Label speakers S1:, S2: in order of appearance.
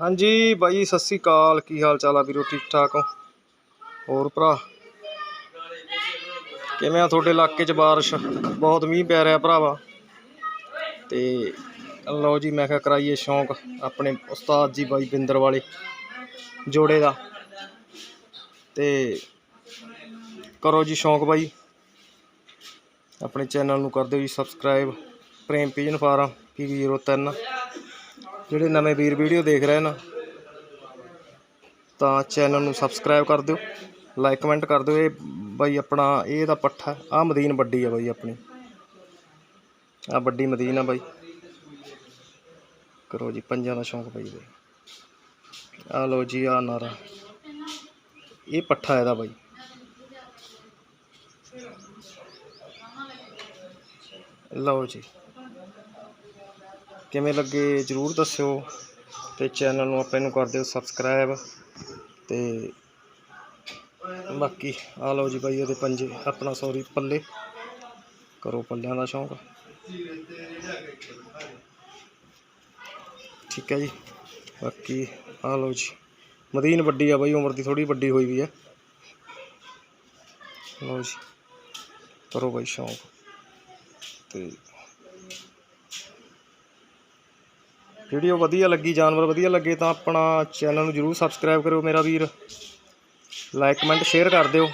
S1: ਹਾਂਜੀ ਬਾਈ, ਸਤਿ ਸ੍ਰੀ ਅਕਾਲ। ਕੀ ਹਾਲ ਚਾਲ ਆ ਵੀਰੋ? ਠੀਕ ਠਾਕ ਹੋ? ਹੋਰ ਭਰਾ? ਕਿਵੇਂ ਆ ਤੁਹਾਡੇ ਇਲਾਕੇ 'ਚ ਬਾਰਿਸ਼? ਬਹੁਤ ਮੀਂਹ ਪੈ ਰਿਹਾ ਭਰਾਵਾ। ਤੇ ਲਓ ਜੀ, ਮੈਂ ਕਿਹਾ ਕਰਾਈਏ ਸ਼ੌਂਕ ਆਪਣੇ ਉਸਤਾਦ ਜੀ ਬਾਈ ਬਿੰਦਰ ਵਾਲੇ ਜੋੜੇ ਦਾ। ਤੇ ਕਰੋ ਜੀ ਸ਼ੌਂਕ ਬਾਈ। ਆਪਣੇ ਚੈਨਲ ਨੂੰ ਕਰ ਦਿਓ ਜੀ, ਸਬਸਕ੍ਰਾਈਬ। ਪ੍ਰੇਮ ਪੀਜਨ ਫਾਰਮ ਪੀ03 ਜਿਹੜੇ ਨਵੇਂ ਵੀਰ ਵੀਡੀਓ ਦੇਖ ਰਹੇ ਨਾ, ਤਾਂ ਚੈਨਲ ਨੂੰ ਸਬਸਕ੍ਰਾਈਬ ਕਰ ਦਿਓ ਲਾਈਕ ਕਮੈਂਟ ਕਰ ਦਿਓ, ਇਹ ਬਾਈ ਆਪਣਾ, ਇਹ ਦਾ ਪੱਠਾ ਆ ਮਦੀਨ ਵੱਡੀ ਆ ਬਾਈ ਆਪਣੀ। ਆ ਵੱਡੀ ਮਦੀਨ ਆ ਬਾਈ। ਕਰੋ ਜੀ, ਪੰਜਾਂ ਦਾ ਸ਼ੌਂਕ ਬਾਈ ਦੇ। ਆ ਲਓ ਜੀ ਆ ਨਾਰਾ। ਇਹ ਪੱਠਾ ਇਹਦਾ ਬਾਈ। ਲਓ ਜੀ। ਕਿਵੇਂ ਲੱਗੇ ਜਰੂਰ ਦੱਸਿਓ ਤੇ ਚੈਨਲ ਨੂੰ ਆਪਣੇ ਨੂੰ ਕਰ ਦਿਓ ਸਬਸਕ੍ਰਾਈਬ ਤੇ ਬਾਕੀ ਆ ਲਓ ਜੀ ਬਾਈ ਉਹਦੇ ਪੰਜੇ, ਆਪਣਾ ਸੌਰੀ ਪੱਲੇ। ਕਰੋ ਪੱਲਿਆਂ ਦਾ ਸ਼ੌਂਕ। ਠੀਕ ਹੈ ਜੀ, ਬਾਕੀ ਆ ਲਓ ਜੀ। ਮਦੀਨ ਵੱਡੀ ਆ ਬਾਈ, ਉਮਰ ਦੀ ਥੋੜੀ ਵੱਡੀ ਹੋਈ ਵੀ ਹੈ। ਲਓ ਜੀ, ਕਰੋ ਬਾਈ ਸ਼ੌਂਕ। ਤੇ ਵੀਡੀਓ ਵਧੀਆ ਲੱਗੀ, ਜਾਨਵਰ ਵਧੀਆ ਲੱਗੇ ਤਾਂ ਆਪਣਾ ਚੈਨਲ ਨੂੰ ਜਰੂਰ ਸਬਸਕ੍ਰਾਈਬ ਕਰਿਓ ਮੇਰਾ ਵੀਰ। ਲਾਈਕ ਕਮੈਂਟ ਸ਼ੇਅਰ ਕਰ ਦਿਓ।